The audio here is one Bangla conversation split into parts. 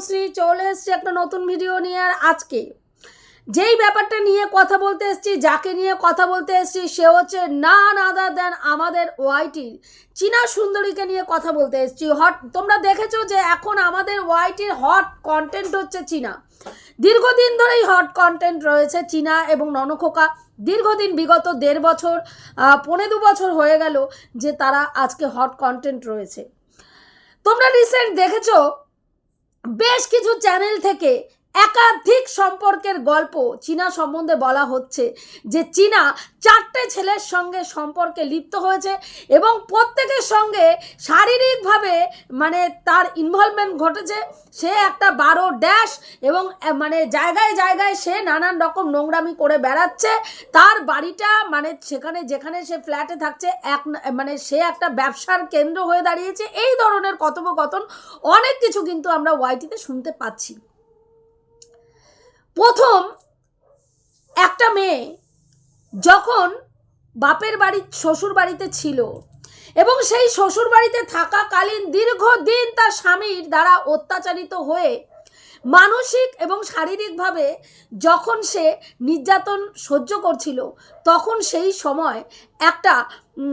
তনুশ্রী চলে এসছে একটা নতুন ভিডিও নিয়ে আর আজকে। যেই ব্যাপারটা নিয়ে কথা বলতে এসছি, যাকে নিয়ে কথা বলতে এসছি, সে হচ্ছে না আদার দেন আমাদের ওয়াইটির চীনা সুন্দরীকে নিয়ে কথা বলতে এসছি। হট, তোমরা দেখেছ যে এখন আমাদের ওয়াইটির হট কন্টেন্ট হচ্ছে চীনা। দীর্ঘদিন ধরেই হট কন্টেন্ট রয়েছে চীনা এবং ননখোকা। দীর্ঘদিন বিগত দেড় বছর পৌনে দু বছর হয়ে গেল যে তারা আজকে হট কন্টেন্ট রয়েছে। তোমরা রিসেন্ট দেখেছ বেশ কিছু চ্যানেল থেকে একাধিক সম্পর্কের গল্প চীনা সম্বন্ধে বলা হচ্ছে যে চীনা চারটে ছেলের সঙ্গে সম্পর্কে লিপ্ত হয়েছে এবং প্রত্যেকের সঙ্গে শারীরিকভাবে মানে তার ইনভলভমেন্ট ঘটেছে। সে একটা বারো ড্যাশ এবং মানে জায়গায় জায়গায় সে নানান রকম নোংরামি করে বেড়াচ্ছে। তার বাড়িটা মানে সেখানে যেখানে সে ফ্ল্যাটে থাকছে, এক মানে সে একটা ব্যবসার কেন্দ্র হয়ে দাঁড়িয়েছে। এই ধরনের কথোপকথন অনেক কিছু কিন্তু আমরা ওয়াইটিতে শুনতে পাচ্ছি। প্রথম একটা মেয়ে যখন বাপের বাড়ি, শ্বশুর বাড়িতে ছিল এবং সেই শ্বশুর বাড়িতে থাকাকালীন দীর্ঘদিন তার স্বামীর দ্বারা অত্যাচারিত হয়ে মানসিক এবং শারীরিকভাবে যখন সে নির্যাতন সহ্য করছিল তখন সেই সময় একটা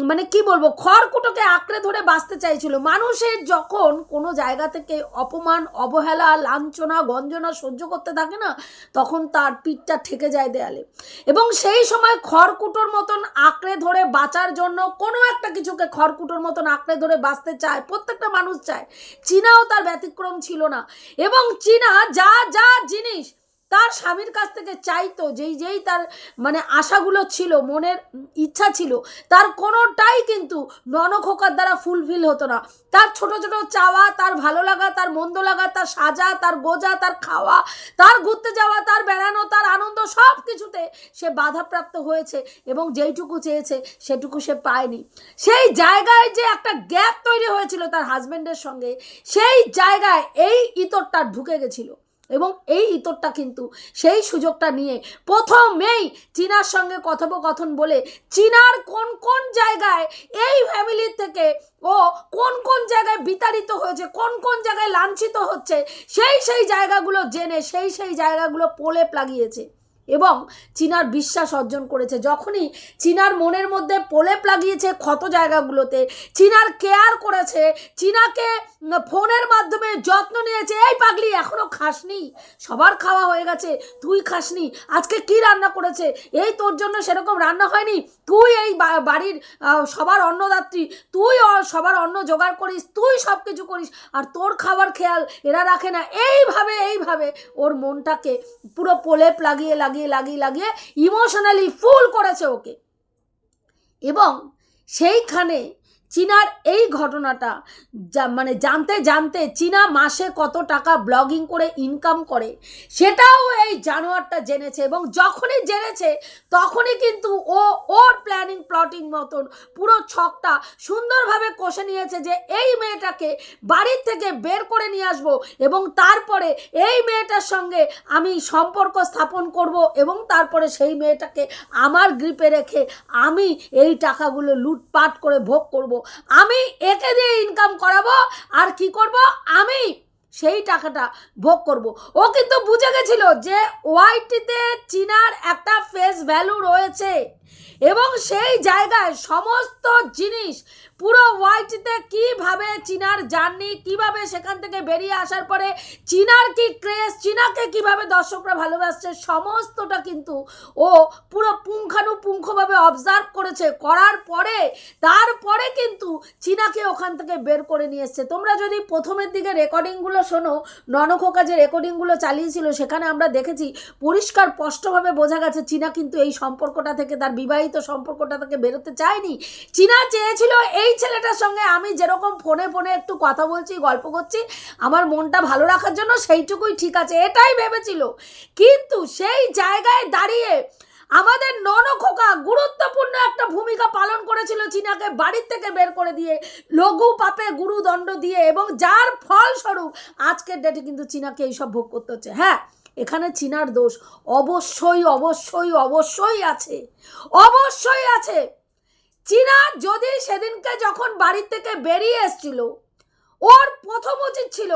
মানে কি বলব, খড়কুটোকে আঁকড়ে ধরে বাঁচতে চাইছিল। মানুষের যখন কোনো জায়গা থেকে অপমান, অবহেলা, লাঞ্ছনা, গঞ্জনা সহ্য করতে থাকে না, তখন তার পিঠটা ঠেকে যায় দেয়ালে। এবং সেই সময় খড়কুটোর মতন আঁকড়ে ধরে বাঁচার জন্য কোনো একটা কিছুকে খড়কুটোর মতন আঁকড়ে ধরে বাঁচতে চায়, প্রত্যেকটা মানুষ চায়। চীনাও তার ব্যতিক্রম ছিল না। এবং চীনা যা যা জিনিস তার স্বামীর কাছ থেকে চাইতো, যেই যেই তার মানে আশাগুলো ছিল, মনের ইচ্ছা ছিল, তার কোনোটাই কিন্তু ননখোকার দ্বারা ফুলফিল হতো না। তার ছোট ছোট চাওয়া, তার ভালো লাগা, তার মন্দ লাগা, তার সাজা, তার গোজা, তার খাওয়া, তার ঘুরতে যাওয়া, তার বেড়ানো, তার আনন্দ সব কিছুতে সে বাধাপ্রাপ্ত হয়েছে এবং যেইটুকু চেয়েছে সেটুকু সে পায়নি। সেই জায়গায় যে একটা গ্যাপ তৈরি হয়েছিল তার হাজবেন্ডের সঙ্গে, সেই জায়গায় এই ইতরটা ঢুকে গেছিল। এবং এই ইতরটা কিন্তু সেই সুযোগটা নিয়ে প্রথমেই চীনার সঙ্গে কথোপকথন বলে চীনার কোন কোন জায়গায় এই ফ্যামিলির থেকে ও কোন কোন জায়গায় বিতাড়িত হয়েছে, কোন কোন জায়গায় লাঞ্ছিত হচ্ছে, সেই সেই জায়গাগুলো জেনে, সেই সেই জায়গাগুলো পোলেপ লাগিয়েছে। এবং চীনার বিশ্বাস অর্জন করেছে। যখনই চীনার মনের মধ্যে প্রলেপ লাগিয়েছে ক্ষত জায়গাগুলোতে, চীনার কেয়ার করেছে, চীনাকে ফোনের মাধ্যমে যত্ন নিয়েছে, এই পাগলি এখনও খাসনি? সবার খাওয়া হয়ে গেছে, তুই খাসনি? আজকে কি রান্না করেছে? এই তোর জন্য সেরকম রান্না হয়নি? তুই এই বাড়ির সবার অন্নদাত্রী, তুই সবার অন্ন জোগাড় করিস, তুই সব কিছু করিস, আর তোর খাবার খেয়াল এরা রাখে না। এইভাবে এইভাবে ওর মনটাকে পুরো প্রলেপ লাগিয়ে লাগিয়ে লাগিয়ে লাগিয়ে লাগিয়ে ইমোশনালি ফুল করেছে ওকে। এবং সেইখানে চীনার এই ঘটনাটা মানে জানতে জানতে চীনা মাসে কত টাকা ব্লগিং করে ইনকাম করে, সেটাও এই জানোয়ারটা জেনেছে এবং যখনই জেনেছে তখনই কিন্তু ও ওর প্ল্যানিং প্লটিং মতন পুরো ছকটা সুন্দরভাবে কষে নিয়েছে যে এই মেয়েটাকে বাড়ির থেকে বের করে নিয়ে আসব এবং তারপরে এই মেয়েটার সঙ্গে আমি সম্পর্ক স্থাপন করব এবং তারপরে সেই মেয়েটাকে আমার গ্রিপে রেখে আমি এই টাকাগুলো লুটপাট করে ভোগ করব আমি একে দিয়ে ইনকাম করাবো, আর কি করব? আমি সেই টাকাটা ভোগ করব। ও কিন্তু বুঝে গেছিল যে ওয়াইটিতে চীনার একটা ফেস ভ্যালু রয়েছে এবং সেই জায়গায় সমস্ত জিনিস পুরো ওয়াইটিতে কীভাবে চীনার জার্নি কীভাবে সেখান থেকে বেরিয়ে আসার পরে চীনার কি ক্রেজ চীনাকে কীভাবে দর্শকরা ভালোবাসছে, সমস্তটা কিন্তু ও পুরো পুঙ্খানুপুঙ্খভাবে অবজার্ভ করেছে, করার পরে, তারপরে কিন্তু চীনাকে ওখান থেকে বের করে নিয়ে এসছে। তোমরা যদি প্রথমের দিকে রেকর্ডিংগুলো শোনো, ননখোকা যে রেকর্ডিংগুলো চালিয়েছিল, সেখানে আমরা দেখেছি পরিষ্কার স্পষ্টভাবে বোঝা গেছে চীনা কিন্তু এই সম্পর্কটা থেকে, তার বিবাহিত সম্পর্কটা থেকে বেরোতে চায়নি। চীনা চেয়েছিল এই ছেলেটার সঙ্গে আমি যেরকম ফোনে ফোনে একটু কথা বলছি, গল্প করছি, আমার মনটা ভালো রাখার জন্য সেইটুকুই ঠিক আছে, এটাই ভেবেছিল। কিন্তু সেই জায়গায় দাঁড়িয়ে আমাদের ননখোকা গুরুত্বপূর্ণ একটা ভূমিকা পালন করেছিল চীনাকে বাড়ির থেকে বের করে দিয়ে, লঘু পাপে গুরুদণ্ড দিয়ে এবং যার ফলস্বরূপ আজকের ডেটে কিন্তু চীনাকে এইসব ভোগ করতে হচ্ছে। হ্যাঁ এখানে চীনার দোষ অবশ্যই অবশ্যই অবশ্যই আছে অবশ্যই আছে। চীনা যদি সেদিনকে যখন বাড়ির থেকে বেরিয়ে এসছিল, ওর প্রথম উচিত ছিল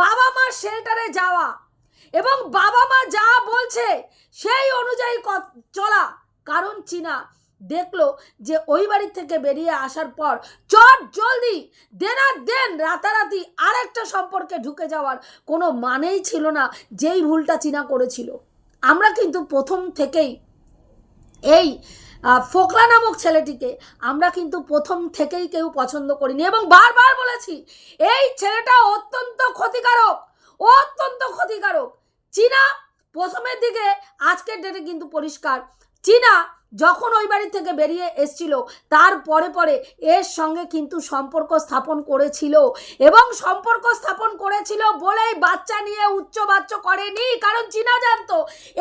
বাবা মা শেল্টারে যাওয়া। এবং বাবা মা যা বলছে সেই অনুযায়ী চলা। কারণ চীনা দেখল যে ওই বাড়ি থেকে বেরিয়ে আসার পর চট জলদি, দেনা দেন রাতারাতি আরেকটা সম্পর্কে ঢুকে যাওয়ার কোনো মানেই ছিল না যেই ভুলটা চীনা করেছিল। আমরা কিন্তু প্রথম থেকেই এই ফোকলা নামক ছেলেটিকে আমরা কিন্তু প্রথম থেকেই কেউ পছন্দ করিনি এবং বারবার বলেছি, এই ছেলেটা অত্যন্ত ক্ষতিকারক অত্যন্ত ক্ষতিকারক। চীনা প্রথমের দিকে, আজকের ডেটে কিন্তু পরিষ্কার। চীনা যখন ওই বাড়ি থেকে বেরিয়ে এসছিল, তার পরে পরে এর সঙ্গে কিন্তু সম্পর্ক স্থাপন করেছিল এবং সম্পর্ক স্থাপন করেছিল বলেই বাচ্চা নিয়ে উচ্চ বাচ্চ করেনি, কারণ চীনা জানতো,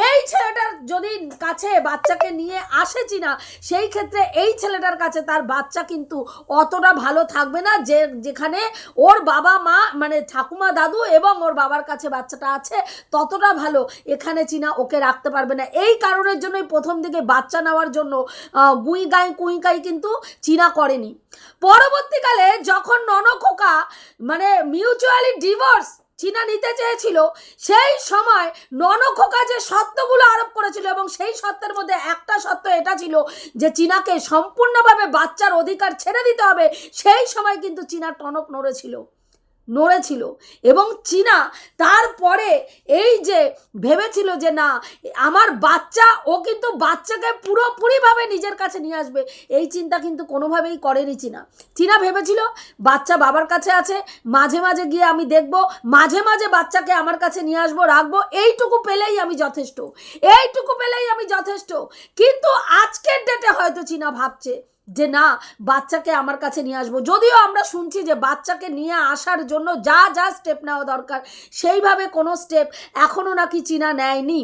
এই ছেলেটার যদি কাছে বাচ্চাকে নিয়ে আসে চীনা, সেই ক্ষেত্রে এই ছেলেটার কাছে তার বাচ্চা কিন্তু অতটা ভালো থাকবে না, যে, যেখানে ওর বাবা মা মানে ঠাকুমা দাদু এবং ওর বাবার কাছে বাচ্চাটা আছে, ততটা ভালো এখানে চীনা ওকে রাখতে পারবে না। এই কারণের জন্যই প্রথম দিকে বাচ্চা নেওয়ার জন্য গুই গাই, কুই গাই কিন্তু চীনা করেনি। পরবর্তীকালে যখন ননখোকা মানে মিউচুয়ালি ডিভোর্স চীনা নিতে চেয়েছিল, সেই সময় ননখোকা যে সত্যগুলো আরোপ করেছিল এবং সেই সত্যের মধ্যে একটা সত্য এটা ছিল যে চীনাকে সম্পূর্ণভাবে বাচ্চার অধিকার ছেড়ে দিতে হবে, সেই সময় কিন্তু চীনা টনক নড়েছিল। নড়েছিল। এবং চীনা তারপরে এই যে ভেবেছিল যে না, আমার বাচ্চা, ও কিন্তু বাচ্চাকে পুরোপুরিভাবে নিজের কাছে নিয়ে আসবে, এই চিন্তা কিন্তু কোনোভাবেই করেনি চীনা। চীনা ভেবেছিল, বাচ্চা বাবার কাছে আছে, মাঝে মাঝে গিয়ে আমি দেখব, মাঝে মাঝে বাচ্চাকে আমার কাছে নিয়ে আসব, রাখব, এইটুকু পেলেই আমি যথেষ্ট, এইটুকু পেলেই আমি যথেষ্ট। কিন্তু আজকের ডেটে হয়তো চীনা ভাবছে যে না, বাচ্চাকে আমার কাছে নিয়ে আসব। যদিও আমরা শুনছি যে বাচ্চাকে নিয়ে আসার জন্য যা যা স্টেপ নেওয়া দরকার, সেইভাবে কোনো স্টেপ এখনও নাকি চীনা নেয়নি।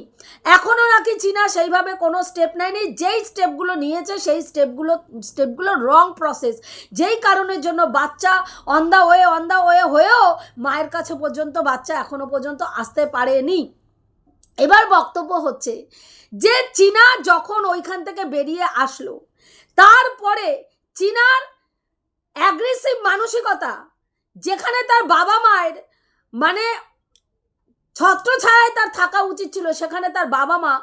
এখনও নাকি চীনা সেইভাবে কোনো স্টেপ নেয়নি। যেই স্টেপগুলো নিয়েছে, সেই স্টেপগুলো স্টেপগুলো রং প্রসেস যেই কারণের জন্য বাচ্চা on the way on the way হয়েও মায়ের কাছে পর্যন্ত বাচ্চা এখনও পর্যন্ত আসতে পারেনি। এবার বক্তব্য হচ্ছে যে চীনা যখন ওইখান থেকে বেরিয়ে আসলো তারপরে চীনার অ্যাগ্রেসিভ মানসিকতা যেখানে তার বাবা মায়ের মানে ছত্রছায়ায় তার থাকা উচিত ছিল, সেখানে তার বাবা মা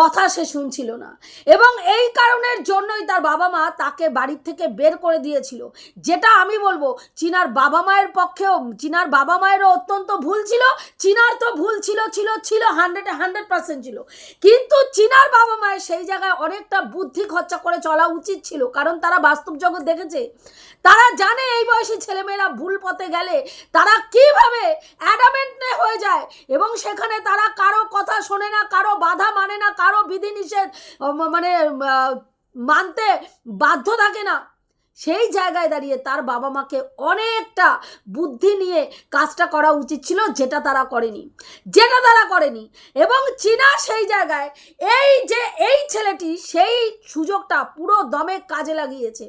কথা সে শুনছিল না। এবং এই কারণের জন্যই তার বাবা মা তাকে বাড়ির থেকে বের করে দিয়েছিল। যেটা আমি বলব, চীনার বাবা মায়ের পক্ষেও, চীনার বাবা মায়েরও অত্যন্ত ভুল ছিল, চীনার তো ভুল ছিল ছিল ছিল হান্ড্রেডে হান্ড্রেড পার্সেন্ট ছিল। কিন্তু চীনার বাবা মায়ের সেই জায়গায় অনেকটা বুদ্ধি খরচা করে চলা উচিত ছিল, কারণ তারা বাস্তব জগৎ দেখেছে। তারা জানে এই বয়সী ছেলেমেয়েরা ভুল পথে গেলে তারা কীভাবে অ্যাডামেন্ট হয়ে যায় এবং সেখানে তারা কারও কথা শোনে না, কারও বাধা মানে না, কারও বিধিনিষেধ মানে মানতে বাধ্য থাকে না। সেই জায়গায় দাঁড়িয়ে তার বাবা মাকে অনেকটা বুদ্ধি নিয়ে কাজটা করা উচিত ছিল, যেটা তারা করেনি। যেটা তারা করেনি, এবং চীনা সেই জায়গায় এই যে এই ছেলেটি সেই সুযোগটা পুরো দমে কাজে লাগিয়েছে।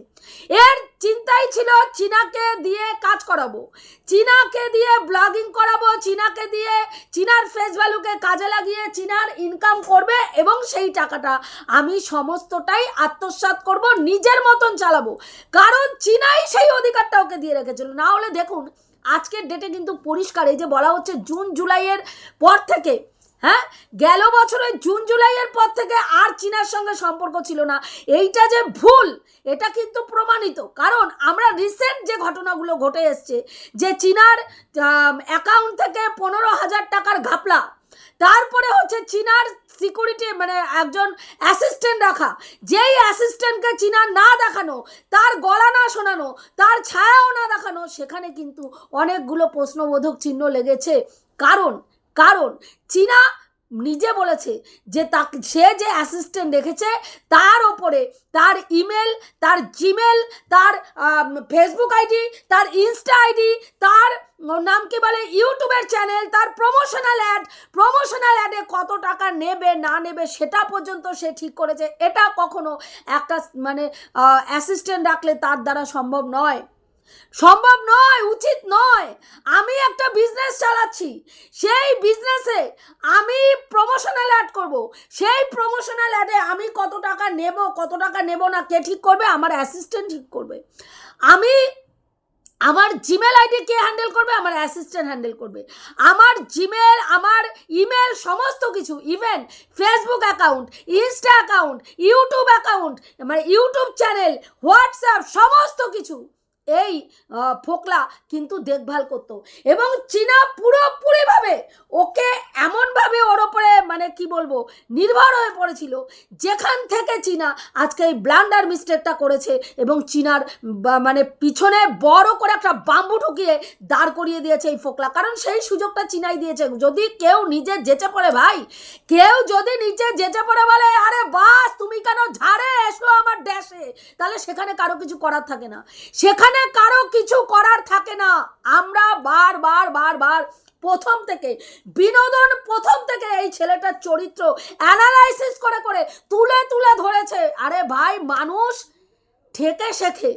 এর চিন্তাই ছিল, চীনাকে দিয়ে কাজ করাবো, চীনাকে দিয়ে ব্লগিং করাবো, চীনাকে দিয়ে চীনার ফেস ভ্যালুকে কাজে লাগিয়ে চীনার ইনকাম করবে, এবং সেই টাকাটা আমি সমস্তটাই আত্মসাৎ করব, নিজের মতন চালাবো। কারণ চীনাই সেই অধিকারটা ওকে দিয়ে রেখেছিল। না হলে দেখুন, আজকের ডেটে কিন্তু পরিষ্কার, এই যে বলা হচ্ছে জুন, জুলাইয়ের পর থেকে হ্যাঁ? গেল বছরের জুন, জুলাইয়ের পর থেকে আর চীনার সঙ্গে সম্পর্ক ছিল না। এইটা যে ভুল, এটা কিন্তু প্রমাণিত। কারণ আমরা রিসেন্ট যে ঘটনাগুলো ঘটে এসছে, যে চীনার অ্যাকাউন্ট থেকে পনেরো হাজার টাকার ঘাপলা তারপরে হচ্ছে চীনার সিকিউরিটি মানে একজন অ্যাসিস্ট্যান্ট রাখা। যেই অ্যাসিস্ট্যান্টকে চীনা না দেখানো, তার গলা না শোনানো, তার ছায়াও না দেখানো, সেখানে কিন্তু অনেকগুলো প্রশ্নবোধক চিহ্ন লেগেছে। কারণ কারণ, চীনা নিজে বলেছে যে তাকে, সে যে অ্যাসিস্ট্যান্ট রেখেছে, তার ওপরে তার ইমেল তার জিমেল তার ফেসবুক আইডি তার ইনস্টা আইডি তার নাম কি বলে ইউটিউবের চ্যানেল তার প্রমোশনাল অ্যাড প্রমোশনাল অ্যাডে কত টাকা নেবে, না নেবে, সেটা পর্যন্ত সে ঠিক করেছে। এটা কখনো একটা মানে অ্যাসিস্ট্যান্ট রাখলে তার দ্বারা সম্ভব নয়। সম্ভব নয়, উচিত নয়। আমি একটা বিজনেস চালাচ্ছি। সেই বিজনেসে আমি প্রমোশনাল অ্যাড করব। সেই প্রমোশনাল অ্যাডে আমি কত টাকা নেব, কত টাকা নেব না, কে ঠিক করবে? আমার অ্যাসিস্ট্যান্ট ঠিক করবে। আমি আমার জিমেল আইডি কে হ্যান্ডেল করবে? আমার অ্যাসিস্ট্যান্ট হ্যান্ডেল করবে। আমার জিমেল আমার ইমেল সমস্ত কিছু even Facebook account insta account YouTube account মানে ইউটিউব চ্যানেল হোয়াটসঅ্যাপ সমস্ত কিছু। এই ফোকলা কিন্তু দেখভাল করতো। এবং চীনা পুরোপুরিভাবে ওকে এমনভাবে ওর ওপরে মানে কি বলব, নির্ভর হয়ে পড়েছিল, যেখান থেকে চীনা আজকে এই ব্লান্ডার মিস্টেকটা করেছে এবং চীনার মানে পিছনে বড় করে একটা বাম্বু ঢুকিয়ে দাঁড় করিয়ে দিয়েছে এই ফোকলা। কারণ সেই সুযোগটা চীনাই দিয়েছে। যদি কেউ নিজে যেচে পড়ে ভাই, কেউ যদি নিচে যেচে পড়ে বলে, আরে বাস, তুমি কেন ঝাড়ে এসো আমার ড্যাশে? তাহলে সেখানে কারও কিছু করার থাকে না। সেখানে কারও কিছু করার থাকে না। আমরা বার বার বার বার প্রথম থেকে, বিনোদন প্রথম থেকে এই ছেলেটার চরিত্র অ্যানালাইসিস করে করে, তুলে তুলে ধরেছে। আরে ভাই, মানুষ ঠেকে শেখে।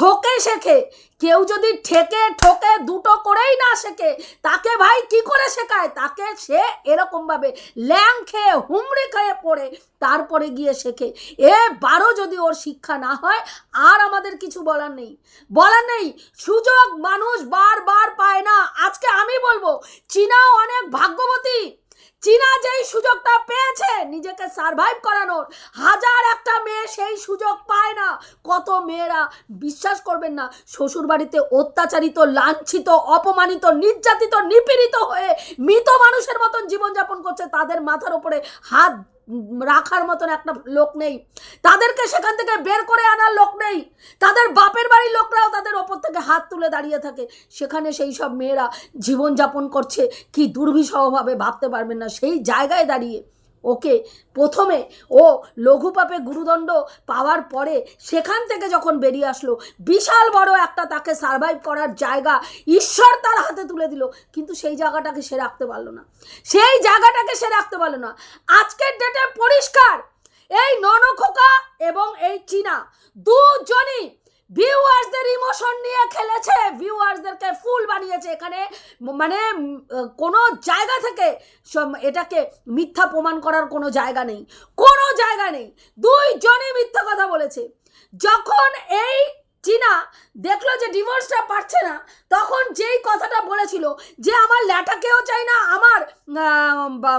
ঠকে শেখে। কেউ যদি ঠেকে, ঠকে দুটো করেই না শেখে, তাকে ভাই কি করে শেখায়? তাকে সে এরকমভাবে ল্যাং খেয়ে, হুমড়ি খেয়ে পড়ে, তারপরে গিয়ে শেখে। এ বারো যদি ওর শিক্ষা না হয়, আর আমাদের কিছু বলার নেই। বলার নেই, সুযোগ মানুষ বারবার পায় না। আজকে আমি বলব চীনা অনেক ভাগ্যবতী। চীনা যেই সুযোগটা পেয়েছে নিজেকে সারভাইভ করানোর, হাজার একটা মেয়ে সেই সুযোগ পায় না। কত মেয়েরা বিশ্বাস করবেন না শ্বশুর বাড়িতে অত্যাচারিত, লাঞ্ছিত, অপমানিত, নির্যাতিত, নিপীড়িত হয়ে মৃত মানুষের মতন জীবনযাপন করছে, তাদের মাথার ওপরে হাত রাখার মতন একটা লোক নেই। তাদেরকে সেখান থেকে বের করে আনার লোক নেই। তাদের বাপের বাড়ির লোকরাও তাদের ওপর থেকে হাত তুলে দাঁড়িয়ে থাকে। সেখানে সেই সব মেয়েরা জীবনযাপন করছে। কি দুর্বিষহভাবে ভাবতে পারবেন না। সেই জায়গায় দাঁড়িয়ে ওকে, প্রথমে ও লঘু পাপে গুরুদণ্ড পাওয়ার পরে সেখান থেকে যখন বেরিয়ে আসলো, বিশাল বড় একটা তাকে সারভাইভ করার জায়গা ঈশ্বর তার হাতে তুলে দিল। কিন্তু সেই জায়গাটাকে সে রাখতে পারল না। সেই জায়গাটাকে সে রাখতে পারল না। আজকের ডেটে পরিষ্কার। এই ননখোকা এবং এই চীনা দুজনই ভিউয়ার্সদের ইমোশন নিয়ে খেলেছে। ভিউয়ার্সদেরকে ফুল বানিয়েছে এখানে। মানে কোনো জায়গা থেকে এটাকে মিথ্যা প্রমাণ করার কোনো জায়গা নেই। কোনো জায়গা নেই। দুইজনই মিথ্যা কথা বলেছে। যখন এই চীনা দেখল যে ডিভোর্সটা পারছে না, তখন যেই কথাটা বলেছিল যে আমার ল্যাটাকেও চাই না, আমার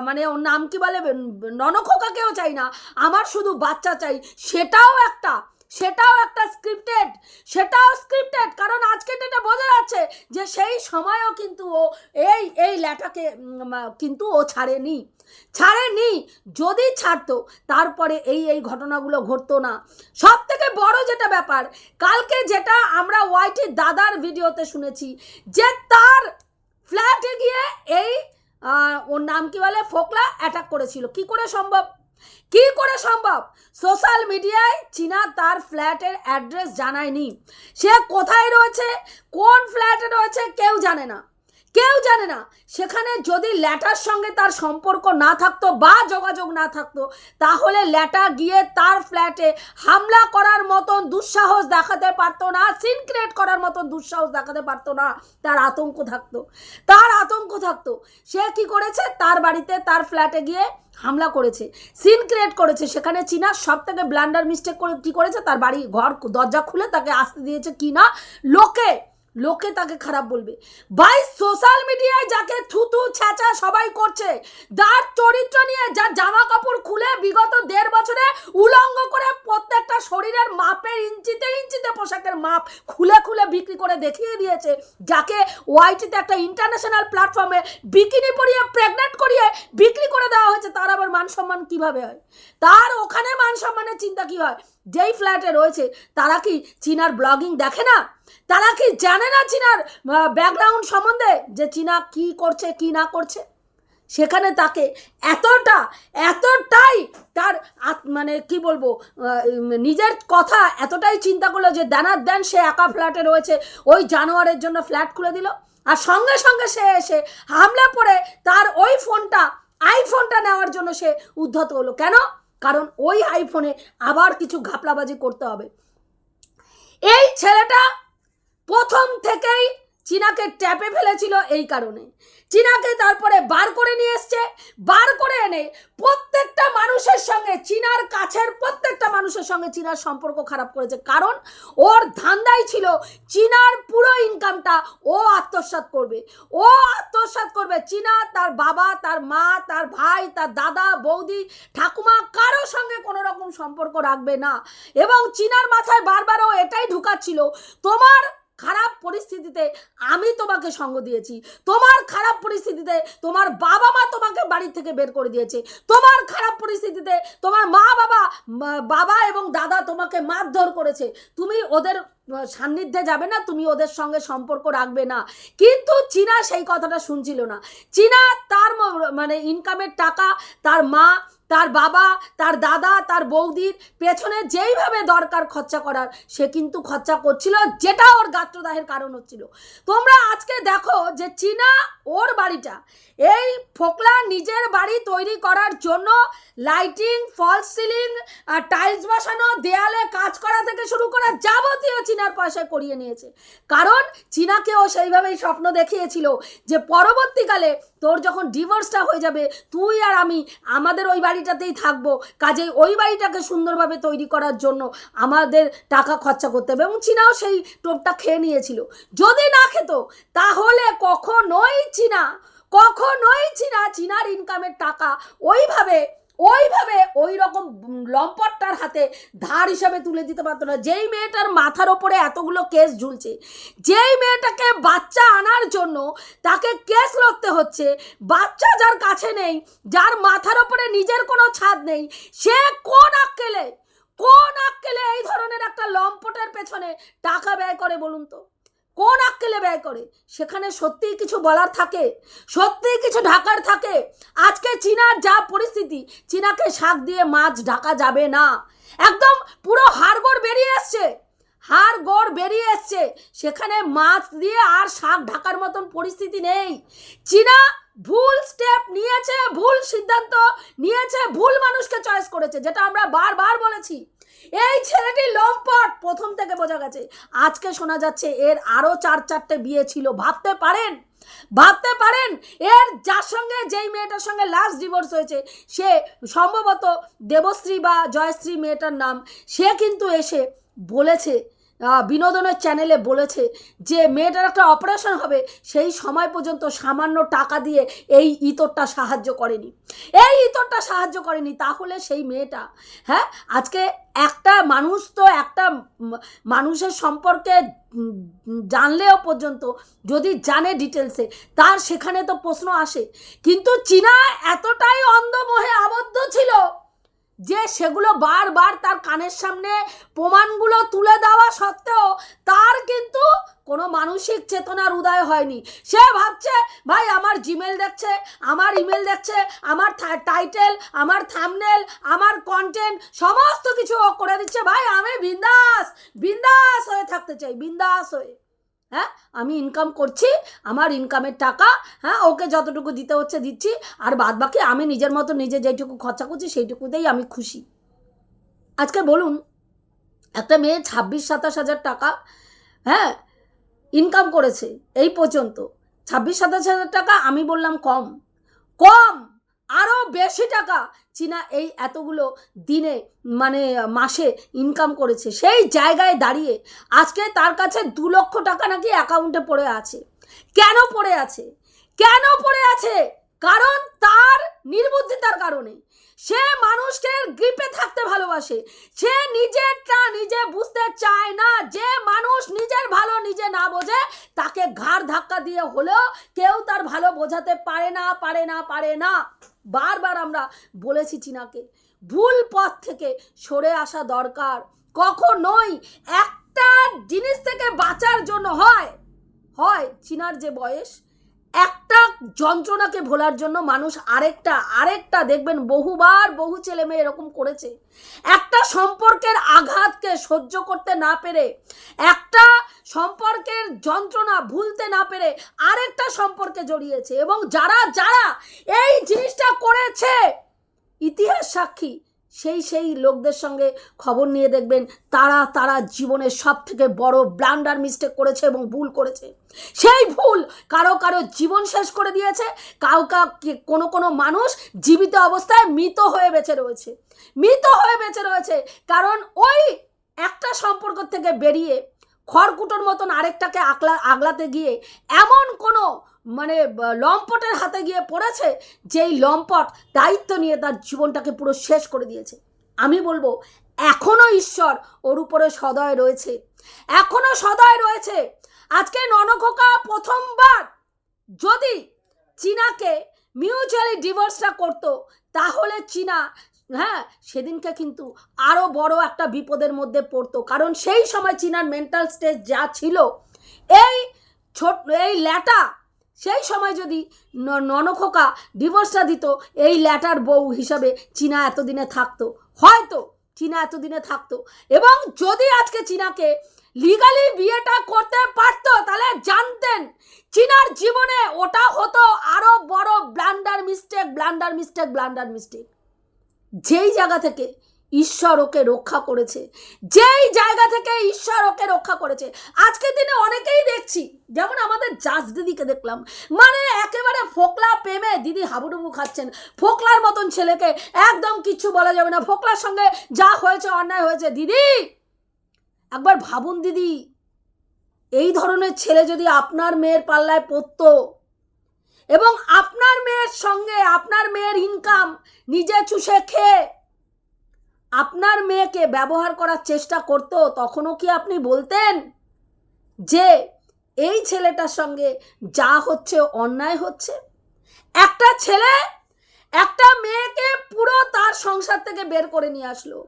মানে ওর নাম কি বলে? ননখোকাকেও চাই না, আমার শুধু বাচ্চা চাই, সেটাও একটা সেটাও একটা স্ক্রিপ্টেড সেটাও স্ক্রিপ্টেড কারণ আজকে ডেটে বোঝা যাচ্ছে যে সেই সময়ও কিন্তু ও এই এই আহ, কিন্তু ও ছাড়েনি। ছাড়েনি যদি ছাড়তো তারপরে এই এই ঘটনাগুলো ঘটতো না। সব থেকে বড় যেটা ব্যাপার কালকে যেটা আমরা ওয়াইটির দাদার ভিডিওতে শুনেছি যে তার ফ্ল্যাটে গিয়ে এই ওর নাম কি বলে? ফোকলা অ্যাটাক করেছিল। কি করে সম্ভব? কি করে সম্ভব? সোশ্যাল মিডিয়ায় চীনা তার ফ্ল্যাটের অ্যাড্রেস জানায়নি। সে কোথায় রয়েছে? কোন ফ্ল্যাটে রয়েছে? কেউ জানে না। কেউ জানে না। সেখানে যদি ল্যাটার সঙ্গে তার সম্পর্ক না থাকতো বা যোগাযোগ না থাকতো, তাহলে ল্যাটা গিয়ে তার ফ্ল্যাটে হামলা করার মতন দুঃসাহস দেখাতে পারতো না, সিন ক্রিয়েট করার মতন দুঃসাহস দেখাতে পারতো না, তার আতঙ্ক থাকতো। তার আতঙ্ক থাকতো। সে কি করেছে? তার বাড়িতে তার ফ্ল্যাটে গিয়ে হামলা করেছে, সিন ক্রিয়েট করেছে। সেখানে চীনা সব থেকে ব্লান্ডার মিস্টেক করে কী করেছে? তার বাড়ি ঘর দরজা খুলে তাকে আসতে দিয়েছে কি না? লোকে লোকে তাকে খারাপ বলবে। ভাই সোশ্যাল মিডিয়ায় যাকে থুতু ছ্যাঁচা সবাই করছে যার চরিত্র নিয়ে যার জামা কাপড় খুলে বিগত দেড় বছরে উলঙ্গ করে প্রত্যেকটা শরীরের মাপের ইঞ্চিতে ইঞ্চিতে পোশাকের মাপ খুলে খুলে বিক্রি করে দেখিয়ে দিয়েছে, যাকে ওয়াইটিতে একটা ইন্টারন্যাশনাল প্ল্যাটফর্মে বিকিনি পরিয়ে প্রেগনেন্ট করিয়ে বিক্রি করে দেওয়া হয়েছে। তার আবার মান সম্মান কীভাবে হয়? তার ওখানে মান সম্মানের চিন্তা কি হয়? যেই ফ্ল্যাটে রয়েছে, তারা কি চীনার ব্লগিং দেখে না? তারা কি জানে না চীনার ব্যাকগ্রাউন্ড সম্বন্ধে যে চীনা কি করছে, কি না করছে? সেখানে তাকে এতটা, এতটাই তার মানে কি বলব নিজের কথা এতটাই চিন্তা করল যে দেনার দেন সে একা ফ্ল্যাটে রয়েছে, ওই জানোয়ারের জন্য ফ্ল্যাট খুলে দিল। আর সঙ্গে সঙ্গে সে এসে হামলা পড়ে তার ওই ফোনটা আইফোনটা নেওয়ার জন্য সে উদ্ধত হলো। কেন? কারণ ওই আইফোনে আবার কিছু ঘাপলাবাজি করতে হবে। এই ছেলেটা প্রথম থেকেই চীনাকে ট্যাপে ফেলেছিল এই কারণে। চীনাকে তারপরে বার করে নিয়ে এসছে। বার করে এনে প্রত্যেকটা মানুষের সঙ্গে চীনার কাছের প্রত্যেকটা মানুষের সঙ্গে চীনার সম্পর্ক খারাপ করেছে। কারণ ওর ধান্দাই ছিল চীনার পুরো ইনকামটা ও আত্মসাৎ করবে। ও আত্মসাৎ করবে চীনা, তার বাবা, তার মা, তার ভাই, তার দাদা, বৌদি, ঠাকুমা কারও সঙ্গে কোনো রকম সম্পর্ক রাখবে না। এবং চীনার মাথায় বারবার ও এটাই ঢুকাচ্ছিল, তোমার খারাপ পরিস্থিতিতে আমি তোমাকে সঙ্গ দিয়েছি। তোমার খারাপ পরিস্থিতিতে তোমার বাবা মা তোমাকে বাড়ি থেকে বের করে দিয়েছে। তোমার খারাপ পরিস্থিতিতে তোমার মা, বাবা বাবা এবং দাদা তোমাকে মারধর করেছে। তুমি ওদের সান্নিধ্যে যাবে না, তুমি ওদের সঙ্গে সম্পর্ক রাখবে না। কিন্তু চীনা সেই কথাটা শুনছিল না। চীনা তার মানে ইনকামের টাকা তার মা তার বাবা, তার দাদা, তার বৌদির পেছনে যেইভাবে দরকার খরচা করার, সে কিন্তু খরচা করছিল, যেটা ওর গাত্রদাহের কারণ হচ্ছিল। তোমরা আজকে দেখো যে চীনা, ওর বাড়িটা, এই ফোকলা নিজের বাড়ি তৈরি করার জন্য লাইটিং ফলস সিলিং টাইলস বসানো, দেয়ালে কাজ করা থেকে শুরু করা যাবতীয় চীনার পয়সায় করিয়ে নিয়েছে। কারণ চীনাকেও সেইভাবেই স্বপ্ন দেখিয়েছিল যে পরবর্তীকালে তোর যখন ডিভোর্সটা হয়ে যাবে, তুই আর আমি আমাদের ওই বাড়িটাতেই থাকব। কাজেই ওই বাড়িটাকে সুন্দরভাবে তৈরি করার জন্য আমাদের টাকা খরচা করতে হবে। এবং চীনাও সেই টোপটা খেয়ে নিয়েছিল। যদি না খেত, তাহলে কখনোই চীনা কখনোই চীনা, চীনার ইনকামের টাকা ওইভাবে ওইভাবে ওই রকম লম্পটটার হাতে ধার হিসাবে তুলে দিতে পারতো না। যেই মেয়েটার মাথার ওপরে এতগুলো কেস ঝুলছে, যেই মেয়েটাকে বাচ্চা আনার জন্য তাকে কেস লড়তে হচ্ছে, বাচ্চা যার কাছে নেই, যার মাথার ওপরে নিজের কোনো ছাদ নেই, সে কোন আক্কেলে কোন আক্কেলে এই ধরনের একটা লম্পটের পেছনে টাকা ব্যয় করে বলুন তো? কোন আক্কেলে ব্যয় করে? সেখানে সত্যিই কিছু বলার থাকে? সত্যিই কিছু ঢাকার থাকে? আজকে চীনার যা পরিস্থিতি, চীনাকে শাক দিয়ে মাছ ঢাকা যাবে না। একদম পুরো হাড়গোড় বেরিয়ে এসছে। হাড় গোড় বেরিয়ে এসছে। সেখানে মাছ দিয়ে আর শাক ঢাকার মতন পরিস্থিতি নেই। চীনা ভুল স্টেপ নিয়েছে, ভুল সিদ্ধান্ত নিয়েছে, ভুল মানুষকে চয়েস করেছে, যেটা আমরা বারবার বলেছি। এই ছেলেটি লম্পট। প্রথম থেকে বোঝা গেছে, আজকে শোনা যাচ্ছে এর আরও চার, চারটে বিয়ে ছিল। ভাবতে পারেন? ভাবতে পারেন? এর যার সঙ্গে যেই মেয়েটার সঙ্গে লাস্ট ডিভোর্স হয়েছে, সে সম্ভবত দেবশ্রী বা জয়শ্রী মেয়েটার নাম, সে কিন্তু এসে বলেছে বিনোদনের চ্যানেলে বলেছে যে মেয়েটার একটা অপারেশন হবে, সেই সময় পর্যন্ত সামান্য টাকা দিয়ে এই ইতরটা সাহায্য করেনি। এই ইতরটা সাহায্য করেনি, তাহলে সেই মেয়েটা হ্যাঁ আজকে একটা মানুষ তো একটা মানুষের সম্পর্কে জানলেও পর্যন্ত, যদি জানে ডিটেলসে তার সেখানে তো প্রশ্ন আসে। কিন্তু চীনা এতটাই অন্ধমোহে আবদ্ধ ছিল যে সেগুলো বারবার তার কানের সামনে প্রমাণগুলো তুলে দেওয়া সত্ত্বেও তার কিন্তু কোনো মানসিক চেতনার উদয় হয়নি। সে ভাবছে, ভাই, আমার জিমেল দেখছে, আমার ইমেল দেখছে, আমার টাইটেল আমার থামনেল আমার কন্টেন্ট সমস্ত কিছু করে দিচ্ছে। ভাই, আমি বিন্দাস বিন্দাস হয়ে থাকতে চাই, বিন্দাস হয়ে। হ্যাঁ আমি ইনকাম করছি, আমার ইনকামের টাকা হ্যাঁ ওকে যতটুকু দিতে হচ্ছে দিচ্ছি, আর বাদ বাকি আমি নিজের মতো নিজে যেটুকু খরচা করছি সেইটুকুতেই আমি খুশি। আজকে বলুন, একটা মেয়ে ছাব্বিশ, সাতাশ হাজার টাকা হ্যাঁ ইনকাম করেছে এই পর্যন্ত, ছাব্বিশ, সাতাশ হাজার টাকা আমি বললাম কম কম আরও বেশি টাকা চীনা এই এতগুলো দিনে মানে মাসে ইনকাম করেছে। সেই জায়গায় দাঁড়িয়ে আজকে তার কাছে দু লক্ষ টাকা নাকি অ্যাকাউন্টে পড়ে আছে। কেন পড়ে আছে? কেন পড়ে আছে? কারণ তার নির্বুদ্ধিতার কারণে। সে মানুষকে গ্রিপে থাকতে ভালোবাসে। সে নিজেরটা নিজে বুঝতে চায় না যে মানুষ নিজের ভালো নিজে না বোঝে, তাকে ঘাড় ধাক্কা দিয়ে হলেও কেউ তার ভালো বোঝাতে পারে না পারে না পারে না। বারবার আমরা বলেছি চীনাকে, ভুল পথ থেকে সরে আসা দরকার। কখনোই একটা জিনিস থেকে বাঁচার জন্য হয় হয় চীনার যে বয়স একটা যন্ত্রণাকে ভোলার জন্য মানুষ আরেকটা আরেকটা দেখবেন বহুবার বহু ছেলে মেয়ে এরকম করেছে। একটা সম্পর্কের আঘাতকে সহ্য করতে না পেরে, একটা সম্পর্কের যন্ত্রণা ভুলতে না পেরে আরেকটা সম্পর্কে জড়িয়েছে এবং যারা যারা এই জিনিসটা করেছে, ইতিহাস সাক্ষী সেই সেই লোকদের সঙ্গে খবর নিয়ে দেখবেন, তারা তারা জীবনের সব থেকে বড় ব্লান্ডার মিস্টেক করেছে এবং ভুল করেছে। সেই ভুল কারও কারও জীবন শেষ করে দিয়েছে, কাউ কোনো কোনো মানুষ জীবিত অবস্থায় মৃত হয়ে বেঁচে রয়েছে। মৃত হয়ে বেঁচে রয়েছে কারণ ওই একটা সম্পর্ক থেকে বেরিয়ে খড়কুটোর মতন আরেকটাকে আকলা আগলাতে গিয়ে এমন কোনো মানে লম্পটের হাতে গিয়ে পড়েছে যেই লম্পট দায়িত্ব নিয়ে তার জীবনটাকে পুরো শেষ করে দিয়েছে। আমি বলব, এখনও ঈশ্বর ওর উপরে সদয় রয়েছে। এখনও সদয় রয়েছে। আজকে ননখোকা প্রথমবার যদি চীনাকে মিউচুয়ালি ডিভোর্সটা করতো, তাহলে চীনা হ্যাঁ সেদিনকে কিন্তু আরও বড় একটা বিপদের মধ্যে পড়তো। কারণ সেই সময় চীনার মেন্টাল স্টেজ যা ছিল, এই ছোট, এই ল্যাটা, সেই সময় যদি ননখোকা ডিভোর্সটা দিত, এই ল্যাটার বউ হিসাবে চীনা এতদিনে থাকতো। হয়তো চীনা এতদিনে থাকতো। এবং যদি আজকে চীনাকে লিগালি বিয়েটা করতে পারতো, তাহলে জানতেন চীনার জীবনে ওটা হতো আরও বড় blunder mistake blunder mistake blunder mistake যেই জায়গা থেকে ঈশ্বর ওকে রক্ষা করেছে, যেই জায়গা থেকে ঈশ্বর ওকে রক্ষা করেছে, আজকের দিনে অনেকেই দেখছি, যেমন আমাদের জাজ দিদিকে দেখলাম মানে একেবারে ফোকলা প্রেমে দিদি হাবুডুবু খাচ্ছেন, ফোকলার মতন ছেলেকে একদম কিচ্ছু বলা যাবে না, ফোকলার সঙ্গে যা হয়েছে অন্যায় হয়েছে, দিদি! একবার ভাবুন দিদি, এই ধরনের ছেলে যদি আপনার মেয়ের পাল্লায় পড়তো এবং আপনার মেয়ের সঙ্গে আপনার মেয়ের ইনকাম নিজে চুষে খেয়ে আপনার মেয়েকে ব্যবহার করার চেষ্টা করতো, তখনও কি আপনি বলতেন যে এই ছেলেটার সঙ্গে যা হচ্ছে অন্যায় হচ্ছে? একটা ছেলে একটা মেয়েকে পুরো তার সংসার থেকে বের করে নিয়ে আসলো।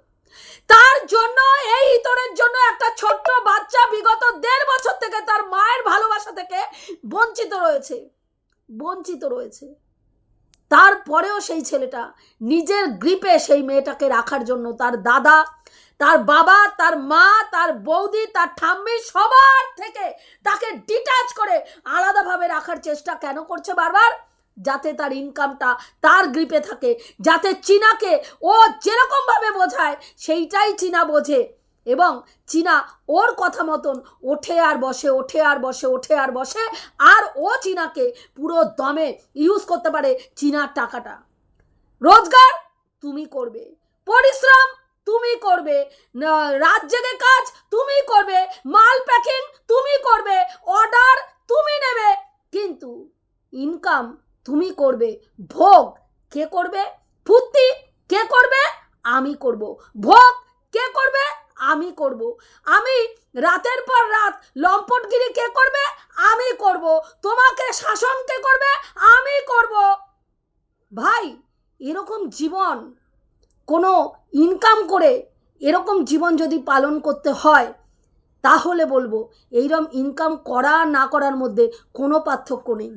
তার জন্য, এই ইতরের জন্য একটা ছোট্ট বাচ্চা বিগত দেড় বছর থেকে তার মায়ের ভালোবাসা থেকে বঞ্চিত রয়েছে। বঞ্চিত রয়েছে। তারপরেও সেই ছেলেটা নিজের গ্রিপে সেই মেয়েটাকে রাখার জন্য তার দাদা, তার বাবা, তার মা, তার বৌদি, তার ঠাম্মি সবার থেকে তাকে ডিটাচ করে আলাদাভাবে রাখার চেষ্টা কেন করছে বারবার? যাতে তার ইনকামটা তার গ্রিপে থাকে, যাতে চীনাকে ও যেরকমভাবে বোঝায়, সেইটাই চীনা বোঝে। এবং চীনা ওর কথা মতন ওঠে আর বসে, ওঠে আর বসে, ওঠে আর বসে, আর ও চীনাকে পুরো দমে ইউজ করতে পারে চীনার টাকাটা। রোজগার তুমি করবে, পরিশ্রম তুমি করবে রাত জেগে কাজ তুমি করবে, মাল প্যাকিং তুমি করবে অর্ডার তুমি নেবে, কিন্তু ইনকাম তুমি করবে, ভোগ কে করবে? ফুর্তি কে করবে? আমি করব, ভোগ কে করবে? আমি করব। আমি রাতের পর রাত লম্পটগিরি কে করবে? আমি করব। তোমাকে শাসন কে করবে? আমি করব। ভাই, এরকম জীবন, কোনো ইনকাম করে এরকম জীবন যদি পালন করতে হয়, তাহলে বলব এইরকম ইনকাম করা না করার মধ্যে কোনো পার্থক্য নেই।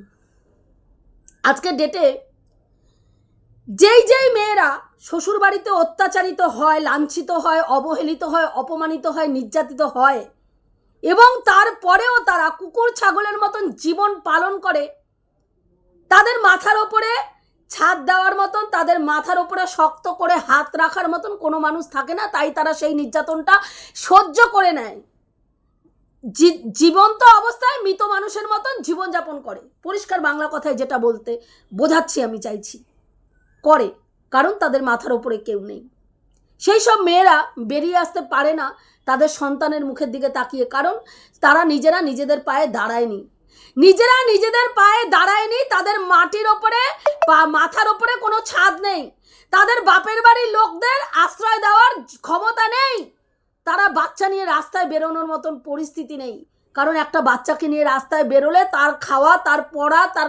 আজকের ডেটে যেই যেই মেয়েরা শ্বশুরবাড়িতে অত্যাচারিত হয়, লাঞ্ছিত হয়, অবহেলিত হয়, অপমানিত হয়, নির্যাতিত হয় এবং তারপরেও তারা কুকুর, ছাগলের মতন জীবন পালন করে, তাদের মাথার ওপরে ছাদ দেওয়ার মতন, তাদের মাথার ওপরে শক্ত করে হাত রাখার মতন কোনো মানুষ থাকে না, তাই তারা সেই নির্যাতনটা সহ্য করে নেয়। জীবন্ত অবস্থায় মৃত মানুষের মতন জীবনযাপন করে। পরিষ্কার বাংলা কথায় যেটা বলতে বোঝাচ্ছি আমি, চাইছি। করে, কারণ তাদের মাথার ওপরে কেউ নেই। সেই সব মেয়েরা বেরিয়ে আসতে পারে না তাদের সন্তানের মুখের দিকে তাকিয়ে, কারণ তারা নিজেরা নিজেদের পায়ে দাঁড়ায়নি। নিজেরা নিজেদের পায়ে দাঁড়ায়নি, তাদের মাটির ওপরে বা মাথার ওপরে কোনো ছাদ নেই। তাদের বাপের বাড়ির লোকদের আশ্রয় দেওয়ার ক্ষমতা নেই। তারা বাচ্চা নিয়ে রাস্তায় বেরোনোর মতন পরিস্থিতি নেই। কারণ একটা বাচ্চাকে নিয়ে রাস্তায় বেরোলে তার খাওয়া, তার পড়া, তার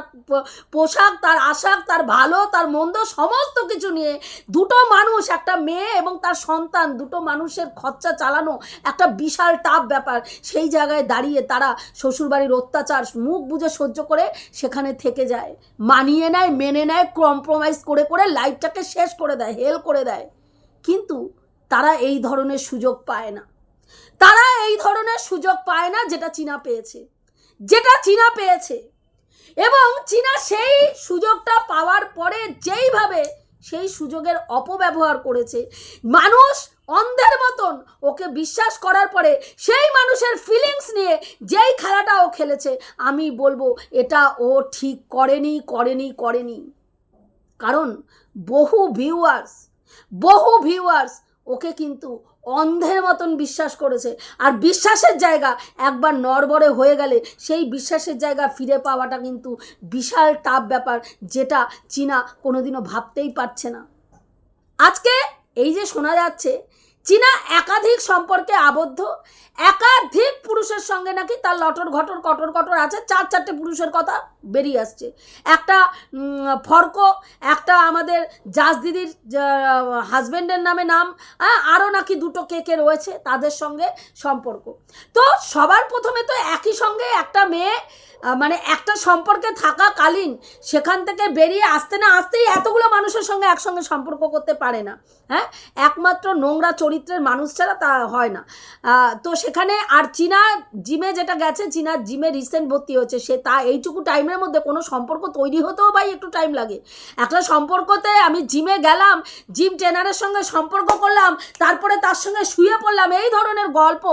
পোশাক, তার আশাক, তার ভালো, তার মন্দ সমস্ত কিছু নিয়ে দুটো মানুষ, একটা মেয়ে এবং তার সন্তান, দুটো মানুষের খরচা চালানো একটা বিশাল টাফ ব্যাপার। সেই জায়গায় দাঁড়িয়ে তারা শ্বশুরবাড়ির অত্যাচার, মুখ বুঝে সহ্য করে সেখানে থেকে যায়। মানিয়ে নেয়, মেনে নেয় কম্প্রোমাইজ করে করে লাইফটাকে শেষ করে দেয় হেল করে দেয়। কিন্তু তারা এই ধরনের সুযোগ পায় না। তারা এই ধরনের সুযোগ পায় না যেটা চীনা পেয়েছে। যেটা চীনা পেয়েছে। এবং চীনা সেই সুযোগটা পাওয়ার পরে যেইভাবে সেই সুযোগের অপব্যবহার করেছে, মানুষ অন্ধের মতন ওকে বিশ্বাস করার পরে সেই মানুষের ফিলিংস নিয়ে যেই খেলাটা ও খেলেছে, আমি বলব এটা ও ঠিক করেনি করেনি করেনি। কারণ বহু ভিউয়ার্স বহু ভিউয়ার্স ওকে কিন্তু অন্ধের মতন বিশ্বাস করেছে। আর বিশ্বাসের জায়গা একবার নড়বড়ে হয়ে গেলে সেই বিশ্বাসের জায়গা ফিরে পাওয়াটা কিন্তু বিশাল টাপ ব্যাপার, যেটা চীনা কোনোদিনও ভাবতেই পারছে না। আজকে এই যে শোনা যাচ্ছে চীনা একাধিক সম্পর্কে আবদ্ধ। একাধিক পুরুষের সঙ্গে নাকি তার লটর ঘটর, কটর কটর আছে, চার চারটে পুরুষের কথা বেরিয়ে আসছে। একটা ফর্ক, একটা আমাদের জাজ দিদির হাজব্যান্ডের নামে নাম আরও নাকি দুটো কেকে রয়েছে তাদের সঙ্গে সম্পর্ক। তো সবার প্রথমে তো একই সঙ্গে একটা মেয়ে মানে একটা সম্পর্কে থাকাকালীন সেখান থেকে বেরিয়ে আসতে না আসতেই এতগুলো মানুষের সঙ্গে একসঙ্গে সম্পর্ক করতে পারে না। হ্যাঁ? একমাত্র নোংরা চরিত্রের মানুষ ছাড়া তা হয় না। তো সেখানে আর চীনা জিমে যেটা গেছে, চীনা জিমে রিসেন্ট ভর্তি হচ্ছে সে তা এইটুকু টাইমের মধ্যে কোনো সম্পর্ক তৈরি হতেও ভাই একটু টাইম লাগে। একটা সম্পর্কতে আমি জিমে গেলাম, জিম ট্রেনারের সঙ্গে সম্পর্ক করলাম, তারপরে তার সঙ্গে শুয়ে পড়লাম, এই ধরনের গল্প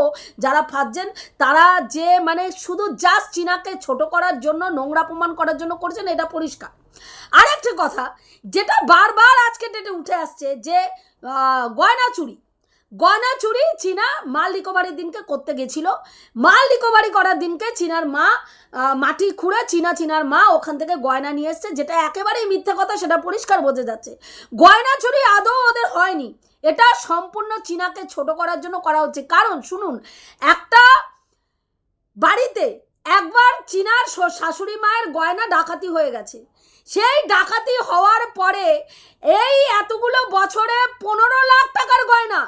যারা ফাঁদছেন, তারা যে মানে শুধু জাস্ট চীনাকে ছোট করার জন্য, নোংরা প্রমাণ করার জন্য করছেন, এটা পরিষ্কার। আরেকটা কথা, যেটা বারবার আজকে ডেটে উঠে আসছে যে গয়না চুরি। গয়না চুরি চীনা মাল রিকভারির দিনকে করতে গেছিল। মাল রিকভারি করার দিনকে চীনার মা মাটি খুঁড়ে চীনা চীনার মা ওখান থেকে গয়না নিয়ে এসছে, যেটা একেবারেই মিথ্যে কথা, সেটা পরিষ্কার বোঝা যাচ্ছে। গয়না চুরি আদৌ ওদের হয়নি। এটা সম্পূর্ণ চীনাকে ছোট করার জন্য করা হচ্ছে। কারণ, শুনুন, একটা বাড়িতে একবার চীনার শাশুড়ি মায়ের গয়না ডাকাতি হয়ে গেছে। সেই ডাকাতি হওয়ার পরে এই এতগুলো বছরে পনেরো লাখ টাকার গয়না।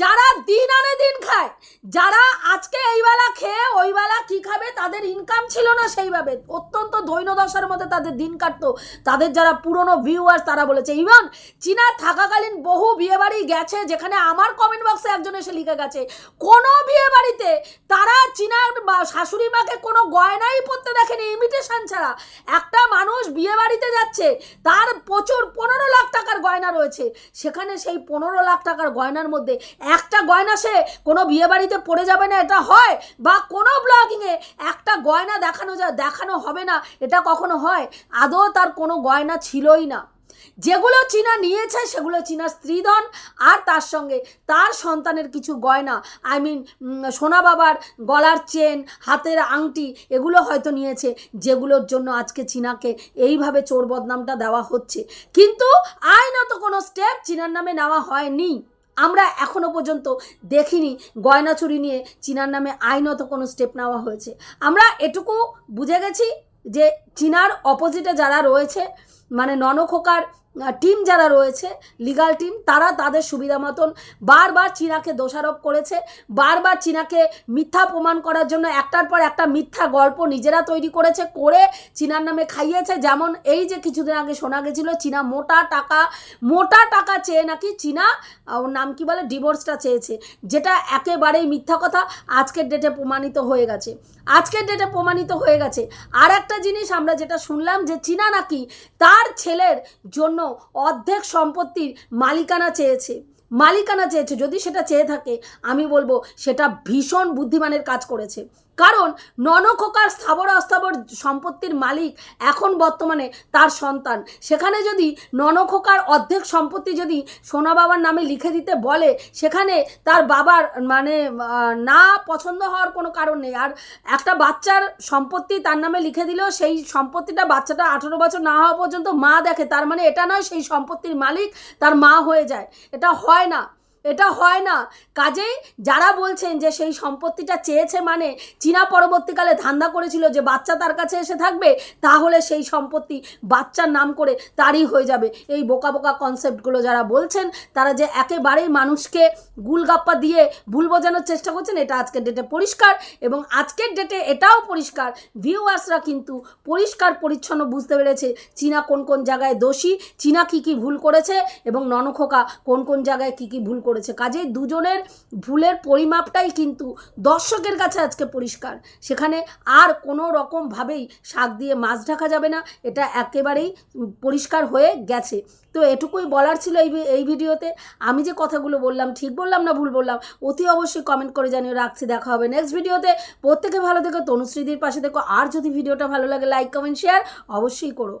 যারা দিন আনে দিন খায়, যারা আজকে এইবেলা খেয়ে ওইবেলা কী খাবে তাদের ইনকাম ছিল না সেইভাবে। অত্যন্ত দৈন্যদশার মধ্যে তাদের দিন কাটতো। তাদের যারা পুরনো ভিউয়ার্স তারা বলেছে, ইভন, চীনা থাকাকালীন বহু বিয়েবাড়ি গেছে যেখানে আমার কমেন্ট বক্সে একজন এসে লিখে গেছে, কোনো বিয়ে বাড়িতে তারা চীনার শাশুড়ি মাকে কোনো গয়নাই পরতে দেখেনি ইমিটেশন ছাড়া। একটা মানুষ বিয়ে বাড়িতে যাচ্ছে, তার প্রচুর পনেরো লাখ টাকার গয়না রয়েছে। সেখানে সেই পনেরো লাখ টাকার গয়নার মধ্যে একটা গয়না সে কোনো বিয়েবাড়িতে পড়ে যাবে না, এটা হয়? বা কোনো ব্লগিংয়ে একটা গয়না দেখানো যা দেখানো হবে না, এটা কখনো হয়? আদৌ তার কোনো গয়না ছিলই না। যেগুলো চীনা নিয়েছে, সেগুলো চীনার স্ত্রীধন, আর তার সঙ্গে তার সন্তানের কিছু গয়না আই মিন সোনা বাবার গলার চেন হাতের আংটি, এগুলো হয়তো নিয়েছে, যেগুলোর জন্য আজকে চীনাকে এইভাবে চোর বদনামটা দেওয়া হচ্ছে। কিন্তু আইনত কোনো স্টেপ চীনার নামে নেওয়া হয়নি। আমরা এখনও পর্যন্ত দেখিনি গয়না চুরি নিয়ে চীনার নামে আইনত কোনো স্টেপ নেওয়া হয়েছে। আমরা এটুকু বুঝে গেছি যে চীনার অপোজিটে যারা রয়েছে মানে ননখোকার টিম যারা রয়েছে লিগাল টিম তারা তাদের সুবিধা মতন বারবার চীনাকে দোষারোপ করেছে, বারবার চীনাকে মিথ্যা প্রমাণ করার জন্য একটার পর একটা মিথ্যা গল্প নিজেরা তৈরি করেছে, করে চীনার নামে খাইয়েছে। যেমন এই যে কিছুদিন আগে শোনা গেছিল, চীনা মোটা টাকা মোটা টাকা চেয়ে নাকি চীনা ওর নাম কি বলে ডিভোর্সটা চেয়েছে, যেটা একেবারেই মিথ্যা কথা। আজকের ডেটে প্রমাণিত হয়ে গেছে। আজকের ডেটে প্রমাণিত হয়ে গেছে। আর একটা জিনিস আমরা যেটা শুনলাম যে চীনা নাকি তার ছেলের জন্য অর্ধেক সম্পত্তির মালিকানা চেয়েছে। মালিকানা চেয়েছে, যদি সেটা চেয়ে থাকে, আমি বলব সেটা ভীষণ বুদ্ধিমানের কাজ করেছে। কারণ ননখোকার স্থাবর অস্থাবর সম্পত্তির মালিক এখন বর্তমানে তার সন্তান। সেখানে যদি ননখোকার অর্ধেক সম্পত্তি যদি সোনা বাবার নামে লিখে দিতে বলে, সেখানে তার বাবার মানে না পছন্দ হওয়ার কোনো কারণ নেই। আর একটা বাচ্চার সম্পত্তি তার নামে লিখে দিলেও সেই সম্পত্তিটা বাচ্চাটা আঠেরো বছর না হওয়া পর্যন্ত মা দেখে। তার মানে এটা নয়, সেই সম্পত্তির মালিক তার মা হয়ে যায়। এটা হয় না। এটা হয় না। কাজেই যারা বলছেন যে সেই সম্পত্তিটা চেয়েছে মানে চীনা পরবর্তীকালে ধান্দা করেছিল যে বাচ্চা তার কাছে এসে থাকবে, তাহলে সেই সম্পত্তি বাচ্চার নাম করে তারই হয়ে যাবে। এই বোকা বোকা কনসেপ্টগুলো যারা বলছেন, তারা যে একেবারেই মানুষকে গুলগাপ্পা দিয়ে ভুল বোঝানোর চেষ্টা করছেন, এটা আজকের ডেটে পরিষ্কার এবং আজকের ডেটে এটাও পরিষ্কার। ভিউয়ার্সরা কিন্তু পরিষ্কার পরিচ্ছন্ন বুঝতে পেরেছে চীনা কোন কোন জায়গায় দোষী, চীনা কী কী ভুল করেছে এবং ননখোকা কোন কোন জায়গায় কী কী ভুল করেছে। করেছে। কাজেই দুজনের ভুলের পরিমাপটাই কিন্তু দর্শকের কাছে আজকে পরিষ্কার। সেখানে আর কোনো রকমভাবেই শাক দিয়ে মাছ ঢাকা যাবে না, এটা একেবারেই পরিষ্কার হয়ে গেছে। তো এটুকুই বলার ছিল এই এই ভিডিওতে। আমি যে কথাগুলো বললাম, ঠিক বললাম না ভুল বললাম, অতি অবশ্যই কমেন্ট করে জানিয়ে রাখছি, দেখা হবে নেক্সট ভিডিওতে। প্রত্যেকে ভালো থেকো, তনুশ্রীদির পাশে দেখো আর যদি ভিডিওটা ভালো লাগে লাইক কমেন্ট শেয়ার অবশ্যই করো।